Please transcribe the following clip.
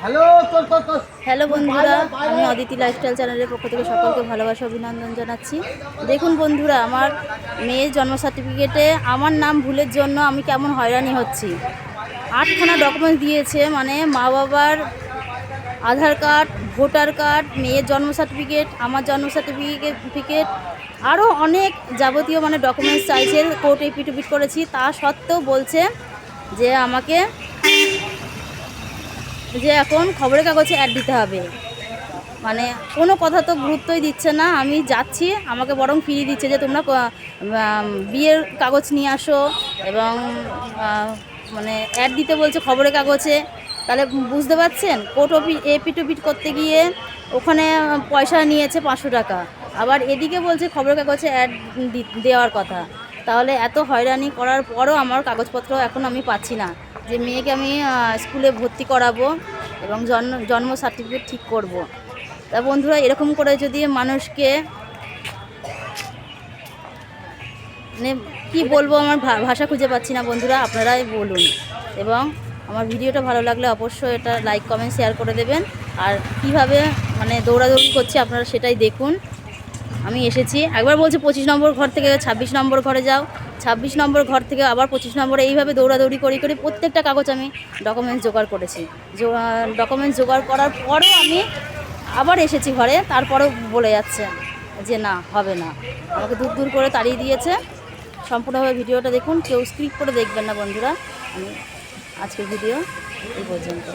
Hello বন্ধুরা আমি Aditi lifestyle চ্যানেলের পক্ষ থেকে সকলকে ভালোবাসা অভিনন্দন জানাচ্ছি। দেখুন বন্ধুরা আমার মেয়ের জন্ম সার্টিফিকেটে আমার নাম ভুলের জন্য আমি কেমন হয়রানি হচ্ছি। আটখানা ডকুমেন্টস দিয়েছে মানে মা বাবার আধার কার্ড ভোটার কার্ড মেয়ের জন্ম সার্টিফিকেট আমার জন্ম সার্টিফিকেট আরও অনেক যাবতীয় মানে ডকুমেন্টস চাইছে কোর্টে পিটুপিট করেছি। তা সত্ত্বেও বলছে যে আমাকে যে এখন খবরের কাগজে অ্যাড দিতে হবে। মানে কোনো কথা তো গুরুত্বই দিচ্ছে না। আমি যাচ্ছি, আমাকে বরং ফিরিয়ে দিচ্ছে যে তোমরা বিয়ের কাগজ নিয়ে আসো এবং মানে অ্যাড দিতে বলছে খবরের কাগজে। তাহলে বুঝতে পারছেন? কোর্ট অফি এপিটুপিট করতে গিয়ে ওখানে পয়সা নিয়েছে পাঁচশো টাকা। আবার এদিকে বলছে খবরের কাগজে অ্যাড দেওয়ার কথা। তাহলে এত হয়রানি করার পরও আমার কাগজপত্র এখন আমি পাচ্ছি না। যে মেয়েকে আমি স্কুলে ভর্তি করাবো এবং জন্ম জন্ম সার্টিফিকেট ঠিক করব। তা বন্ধুরা, এরকম করে যদি মানুষকে মানে কী বলব আমার ভাষা খুঁজে পাচ্ছি না বন্ধুরা, আপনারাই বলুন। এবং আমার ভিডিওটা ভালো লাগলে অবশ্যই এটা লাইক কমেন্ট শেয়ার করে দেবেন। আর কীভাবে মানে দৌড়াদৌড়ি করছি আপনারা সেটাই দেখুন। আমি এসেছি। একবার বলছি পঁচিশ নম্বর ঘর থেকে ছাব্বিশ নম্বর ঘরে যাও। ছাব্বিশ নম্বর ঘর থেকে আবার পঁচিশ নম্বরে এইভাবে দৌড়াদৌড়ি করি করে প্রত্যেকটা কাগজ আমি ডকুমেন্টস জোগাড় করেছি। ডকুমেন্টস জোগাড় করার পরেও আমি আবার এসেছি ঘরে, তারপরেও বলে যাচ্ছে যে না, হবে না। আমাকে দূর দূর করে তাড়িয়ে দিয়েছে। সম্পূর্ণভাবে ভিডিওটা দেখুন, কেউ স্ক্রিপ করে দেখবেন না বন্ধুরা। আমি আজকের ভিডিও এই পর্যন্ত।